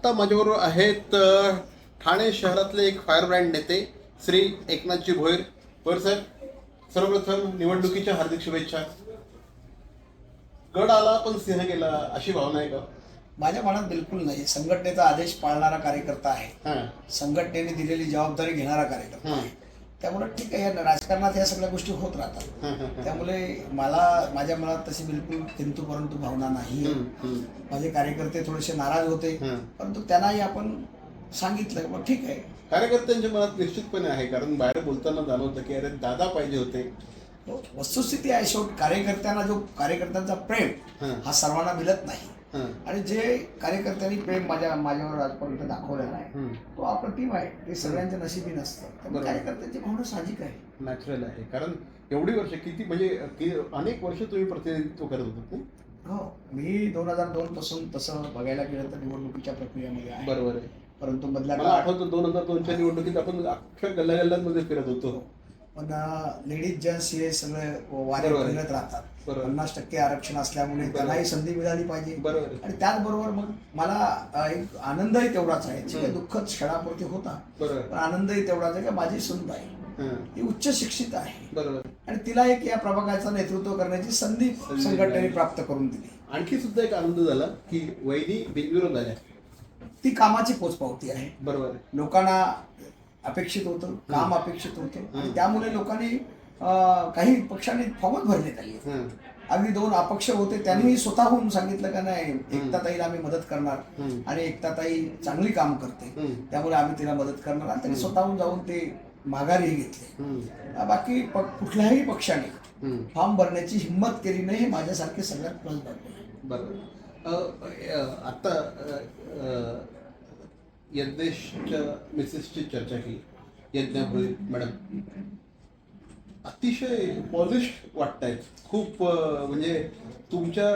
आत्ता माझ्याबरोबर आहेत ठाणे शहरातले एक फायर ब्रँड नेते श्री एकनाथजी भोईर. भोईर साहेब सर्वप्रथम निवडणुकीच्या हार्दिक शुभेच्छा. गड आला पण सिंह गेला अशी भावना आहे का? माझ्या मनात बिलकुल नाही. संघटनेचा आदेश पाळणारा कार्यकर्ता आहे. संघटनेने दिलेली जबाबदारी घेणारा कार्यकर्ता. आहे त्यामुळे ठीक आहे या राजकारणात या सगळ्या गोष्टी होत राहतात. त्यामुळे मला माझ्या मनात तशी बिलकुल किंतु परंतु भावना नाही. माझे कार्यकर्ते थोडेसे नाराज होते. परंतु त्यांनाही आपण सांगितलं मग ठीक आहे कार्यकर्त्यांच्या मनात निश्चितपणे आहे कारण बाहेर बोलताना जाणवतं की अरे दादा पाहिजे होते हो, वस्तुस्थिती आहे शेवट कार्यकर्त्यांना जो कार्यकर्त्यांचा प्रेम हं. सर्वांना मिळत नाही आणि जे कार्यकर्त्यांनी प्रेम माझ्या माझ्यावर आजपर्यंत दाखवलेला आहे हं. तो अप्रतिम आहे. ते सगळ्यांच्या नशिबी नसतं. त्यामुळे. कार्यकर्त्यांची भावना साहजिक आहे. नॅचरल आहे. कारण एवढी वर्ष किती म्हणजे अनेक वर्ष तुम्ही प्रतिनिधित्व करत नाही हो. मी दोन हजार दोन पासून तसं बघायला गेलं तर निवडणुकीच्या प्रक्रियेमध्ये आहे. बरोबर आहे. परंतु मधल्या आठवतं दोन हजार दोनच्या निवडणुकीत आपण अख्ख्या गल्ल्या गल्ल्यांमध्ये फिरत होतो. पण लेडीज जेंट्स हे सगळे वारे आहे. फिरत राहतात. पन्नास टक्के आरक्षण असल्यामुळे. त्यांनाही संधी मिळाली पाहिजे बरोबर आहे. आणि त्याचबरोबर मग मला एक आनंदही तेवढाच आहे आहे हं. दुःखद क्षणापुरती होता पण आनंदही तेवढाच आहे की माझी सुनबाई हां, ही उच्च शिक्षित आहे बरोबर आणि तिला एक या प्रभागाचं नेतृत्व करण्याची संधी संघटनेने. प्राप्त करून दिली आणखी सुद्धा एक आनंद झाला की वहिनी बिनविरोध आल्या ती कामाची पोचपावती आहे बरोबर आहे लोकांना अपेक्षित होतं काम अपेक्षित होतं. आणि. त्यामुळे लोकांनी काही पक्षांनी फॉर्मच भरण्यात आली अगदी दोन अपक्ष होते त्यांनी स्वतःहून सांगितलं का नाही एकताताईला आम्ही मदत करणार. आणि एकताताई चांगली काम करते. त्यामुळे आम्ही तिला मदत करणार. आणि त्यांनी स्वतःहून जाऊन ते माघारीही घेतले. हं, बाकी कुठल्याही पक्षाने हं. फॉर्म भरण्याची हिंमत केली नाही हे माझ्यासारखे सगळ्यात प्लस आहे. बरोबर. आता यज्ञेशच्या मिसेसची चर्चा केली. यज्ञापुरी मॅडम. अतिशय पॉलिश्ड वाटतायत खूप म्हणजे तुमच्या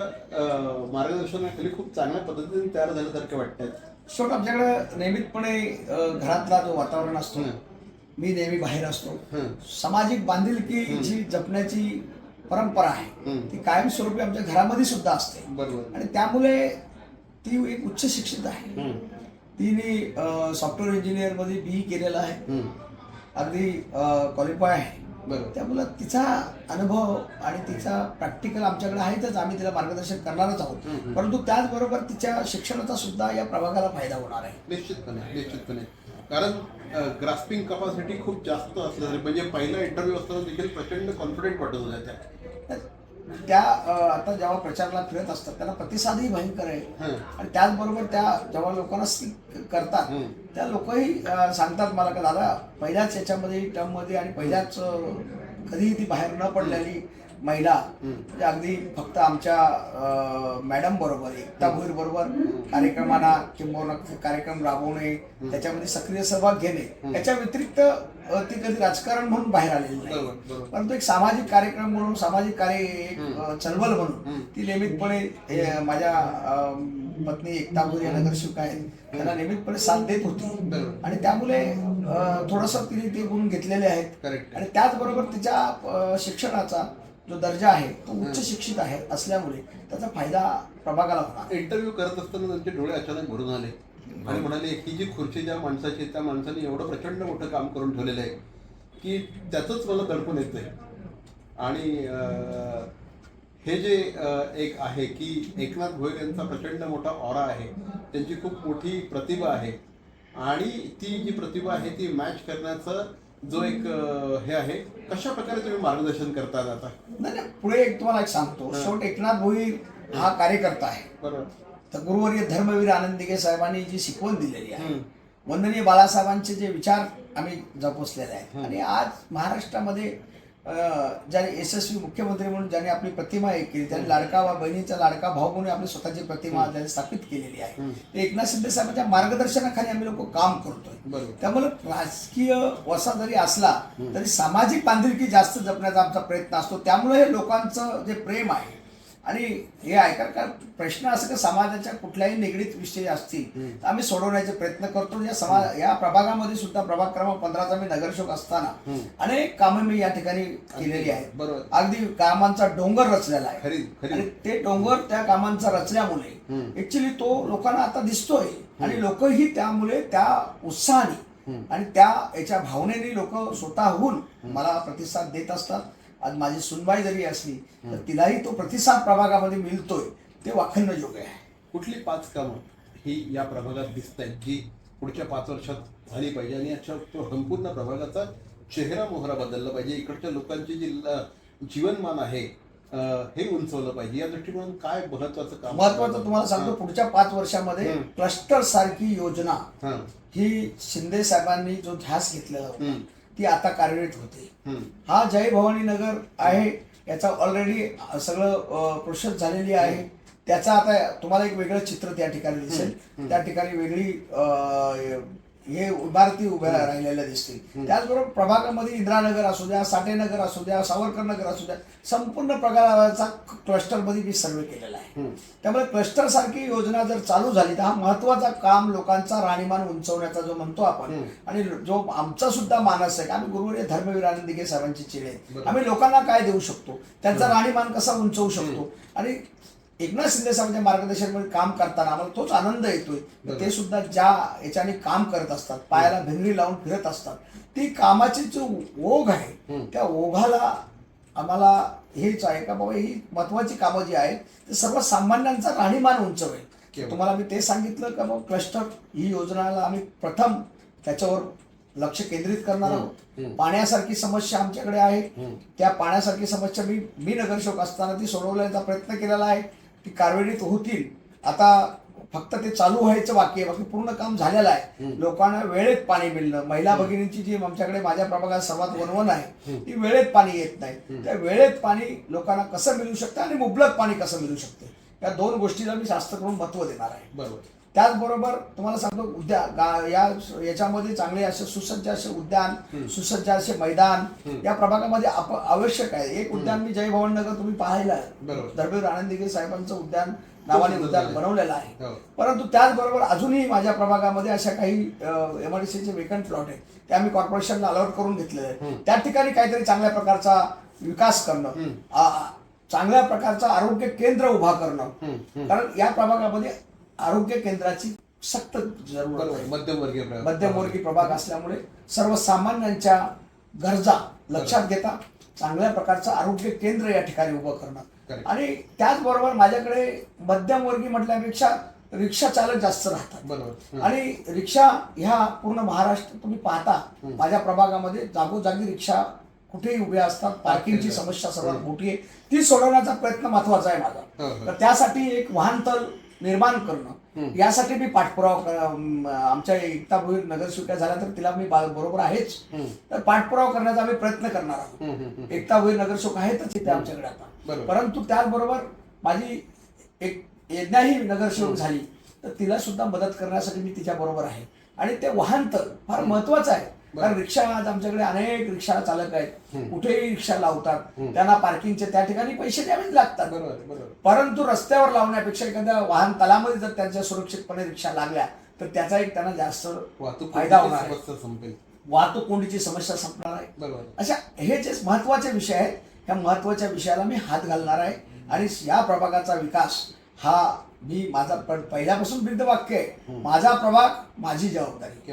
मार्गदर्शनाखाली खूप चांगल्या पद्धतीने तयार झाल्यासारखे वाटतायत शेवट आमच्याकडे नियमितपणे घरातला जो वातावरण असतो. मी नेहमी बाहेर असतो. सामाजिक बांधिलकी जी जपण्याची परंपरा आहे. ती कायमस्वरूपी आमच्या घरामध्ये सुद्धा असते. बरोबर. आणि त्यामुळे ती एक उच्च शिक्षित आहे. तिने सॉफ्टवेअर इंजिनियरमध्ये बी केलेलं आहे. हं. अगदी क्वालिफाय आहे. बरोबर. त्यामुळे तिचा अनुभव आणि तिचा प्रॅक्टिकल आमच्याकडे आहेतच. आम्ही तिला मार्गदर्शन करणारच आहोत. परंतु त्याचबरोबर तिच्या शिक्षणाचा सुद्धा या प्रभागाला फायदा होणार आहे. निश्चितपणे निश्चितपणे. कारण ग्रास्पिंग कपॅसिटी खूप जास्त असल्याने म्हणजे पहिला इंटरव्ह्यू असताना देखील प्रचंड कॉन्फिडेंट वाटत होत्या त्या. त्या आता जेव्हा प्रचारला फिरत असतात त्यांना प्रतिसादही भयंकर आहे. आणि त्याचबरोबर त्या जेव्हा लोकांना स्पीक करतात. त्या लोकही सांगतात मला का दादा पहिल्याच याच्यामध्ये टर्ममध्ये आणि पहिल्याच कधीही ती बाहेर न पडलेली महिला. म्हणजे अगदी फक्त आमच्या मॅडम बरोबर एकता भोईर बरोबर कार्यक्रमांना किंवा कार्यक्रम राबवणे त्याच्यामध्ये सक्रिय सहभाग घेणे याच्या व्यतिरिक्त ती कधी राजकारण म्हणून बाहेर आलेली नाही. परंतु एक सामाजिक कार्यक्रम म्हणून सामाजिक कार्य एक चळवळ म्हणून. ती नियमितपणे माझ्या पत्नी एकता या नगरसेविका आहेत त्यांना नियमितपणे साथ देत होती. आणि त्यामुळे थोडस तिने ते गुण घेतलेले आहेत. करेक्ट आणि त्याचबरोबर तिच्या शिक्षणाचा जो दर्जा आहे तो उच्च शिक्षित आहे असल्यामुळे त्याचा फायदा प्रभागाला होणार. इंटरव्ह्यू करत असताना त्यांचे डोळे अचानक भरून आले. आणि म्हणाले ही जी खुर्ची ज्या माणसाची त्या माणसाने एवढं प्रचंड मोठं काम करून ठेवलेलं आहे की त्याचंच मला दडपण येतंय. आणि हे जे एक आहे की एकनाथ भोईर यांचा प्रचंड मोठा ऑरा आहे त्यांची खूप मोठी प्रतिभा आहे. आणि ती जी प्रतिभा आहे ती मॅच करण्याचा जो एक हे आहे कशा प्रकारे तुम्ही मार्गदर्शन करतात आता? नाही नाही, पुढे एक तुम्हाला एक सांगतो. शेवट एकनाथ भोईर हा. कार्यकर्ता आहे. बरोबर. तर गुरुवर्य धर्मवीर आनंद दिघे साहेबांनी जी शिकवण दिलेली आहे. वंदनीय बाळासाहेबांचे जे विचार आम्ही जपोसलेले आहेत. आणि आज महाराष्ट्रामध्ये ज्याने यशस्वी मुख्यमंत्री म्हणून ज्याने आपली प्रतिमा एक केली त्याने लाडका वा बहिणीचा लाडका भाऊ म्हणून आपली स्वतःची प्रतिमा त्याने स्थापित केलेली आहे. ते एकनाथ शिंदे साहेबांच्या मार्गदर्शनाखाली आम्ही लोक काम करतोय. त्यामुळे राजकीय वसा जरी असला तरी सामाजिक बांधिलकी जास्त जपण्याचा आमचा प्रयत्न असतो. त्यामुळे हे लोकांचं जे प्रेम आहे आणि हे ऐका का प्रश्न असं का समाजाच्या कुठल्याही निगडीत विषय असतील तर आम्ही सोडवण्याचे प्रयत्न करतो. या समाज या प्रभागामध्ये सुद्धा प्रभाग क्रमांक पंधराचा मी नगरसेवक असताना अनेक कामे मी या ठिकाणी केलेली आहेत. बरोबर. अगदी कामांचा डोंगर रचलेला आहे. खरी आणि खरी ते डोंगर त्या कामांचा रचल्यामुळे ऍक्च्युली तो लोकांना आता दिसतोय. आणि लोकही त्यामुळे त्या उत्साहाने आणि त्या याच्या भावनेने लोक स्वतःहून मला प्रतिसाद देत असतात. आज माझी सुनबाई जरी असली तर तिलाही तो प्रतिसाद प्रभागामध्ये मिळतोय. ते वाखण्ययोग्य आहे. कुठली पाच कामं ही या प्रभागात दिसत आहेत जी पुढच्या पाच वर्षात झाली पाहिजे? आणि याच्या संपूर्ण प्रभागाचा चेहरा मोहरा बदलला पाहिजे. इकडच्या लोकांचे जी ल- जीवनमान आहे हे उंचवलं पाहिजे. या दृष्टिकोनातून काय महत्वाचं काम महत्वाचं तुम्हाला सांगतो पुढच्या पाच वर्षामध्ये. क्लस्टर सारखी योजना हां. ही शिंदे साहेबांनी जो ध्यास हम्म. ती आता कार्यरत होते. हा जय भवानी नगर आहे याचा ऑलरेडी सगळं प्रोसेस झालेली आहे. त्याचा आता तुम्हाला एक वेगळं चित्र त्या ठिकाणी दिसेल. त्या ठिकाणी वेगळी हे इमारती उभ्या राहिलेल्या दिसतील. त्याचबरोबर प्रभागामध्ये इंदिरानगर असू द्या साठेनगर असू द्या सावरकर नगर असू द्या संपूर्ण प्रकाराचा क्लस्टरमध्ये मी सर्वे केलेला आहे. त्यामुळे क्लस्टर सारखी योजना जर चालू झाली तर हा महत्त्वाचा काम लोकांचा राहणीमान उंचवण्याचा जो म्हणतो आपण आणि जो आमचा सुद्धा मानस आहे की आम्ही गुरुवर्य धर्मवीर आनंद दिघे साहेबांची चिडे. बरोबर. आम्ही लोकांना काय देऊ शकतो? त्यांचा राहणीमान कसा उंचवू शकतो? आणि एकनाथ शिंदे साहेबांच्या मार्गदर्शनामध्ये काम करताना आम्हाला तोच आनंद येतोय. ते सुद्धा ज्या याच्याने काम करत असतात पायाला भिंगरी लावून फिरत असतात ती कामाची जो ओघ आहे त्या ओघाला आम्हाला हेच आहे का बाबा ही महत्वाची कामं जी आहेत ते सर्वसामान्यांचा राहणीमान उंचवेल. तुम्हाला मी ते सांगितलं का बाबा क्लस्टर ही योजनाला आम्ही प्रथम त्याच्यावर लक्ष केंद्रित करणार आहोत. पाण्यासारखी समस्या आमच्याकडे आहे. त्या पाण्यासारखी समस्या मी मी नगरसेवक असताना ती सोडवण्याचा प्रयत्न केलेला आहे. ती कारवेडीत होतील. आता फक्त ते चालू व्हायचं बाकी आहे बाकी पूर्ण काम झालेलं आहे. लोकांना वेळेत पाणी मिळणं महिला भगिनींची जी आमच्याकडे माझ्या प्रभागात सर्वात वनवन आहे ती वेळेत पाणी येत नाही. त्या वेळेत पाणी लोकांना कसं मिळू शकतं आणि मुबलक पाणी कसं मिळू शकते? या दोन गोष्टीला मी जास्त करून महत्त्व देणार आहे. बरोबर. त्याचबरोबर तुम्हाला सांगतो उद्या या याच्यामध्ये चांगले असे सुसज्ज असे उद्यान सुसज्ज असे मैदान या प्रभागामध्ये आवश्यक आहे. एक उद्यान मी जय भवन नगर तुम्ही पाहायला आहे. धर्मवीर आनंद दिघे साहेबांचं उद्यान नावाने उद्यान आहे. बनवलेलं आहे. हो. परंतु त्याचबरोबर अजूनही माझ्या प्रभागामध्ये अशा काही एम आय चे वेकंट प्लॉट आहेत. ते आम्ही कॉर्पोरेशनला अलॉट करून घेतलेले आहेत. त्या ठिकाणी काहीतरी चांगल्या प्रकारचा विकास करणं चांगल्या प्रकारचं आरोग्य केंद्र उभा करणं. कारण या प्रभागामध्ये आरोग्य केंद्राची सक्त जरूर मध्यमवर्गीय प्रभाग. मध्यमवर्गीय प्रभाग असल्यामुळे सर्वसामान्यांच्या गरजा लक्षात घेता चांगल्या प्रकारचं आरोग्य केंद्र या ठिकाणी उभं करणं. आणि त्याचबरोबर माझ्याकडे मध्यमवर्गीय म्हटल्यापेक्षा रिक्षा चालक जास्त राहतात. बरोबर. आणि रिक्षा ह्या पूर्ण महाराष्ट्र तुम्ही पाहता माझ्या प्रभागामध्ये जागोजागी रिक्षा कुठेही उभ्या असतात पार्किंगची समस्या सर्वात मोठी आहे. ती सोडवण्याचा प्रयत्न महत्त्वाचा आहे माझा. तर त्यासाठी एक वाहनतळ निर्माण करणं. यासाठी मी पाठपुरावा आमच्या एकता भोईर नगरसेविका झाल्या तर तिला मी बरोबर आहेच. तर पाठपुरावा करण्याचा आम्ही प्रयत्न करणार आहोत. एकता भोईर नगरसेवक आहेतच इथे आमच्याकडे आता. परंतु त्याचबरोबर माझी एक यज्ञाही नगरसेवक झाली तर तिला सुद्धा मदत करण्यासाठी मी तिच्या बरोबर आहे. आणि ते वाहनतळ फार महत्वाचं आहे. कारण रिक्षा आज आमच्याकडे अनेक रिक्षा चालक आहेत. कुठेही रिक्षा लावतात. त्यांना पार्किंगचे त्या ठिकाणी पैसे द्यावेच लागतात. बरोबर बरोबर परंतु रस्त्यावर लावण्यापेक्षा एखाद्या वाहन तलामध्ये जर त्यांच्या सुरक्षितपणे रिक्षा लागल्या तर त्याचा एक त्यांना जास्त वाहतूक फायदा होणार संपेल. वाहतूक कोंडीची समस्या संपणार आहे. बरोबर अशा हे जे महत्त्वाचे विषय आहेत ह्या महत्त्वाच्या विषयाला मी हात घालणार आहे. आणि या प्रभागाचा विकास हा मी माझा पहिल्यापासून वाक्य आहे. माझा प्रभाग माझी जबाबदारी.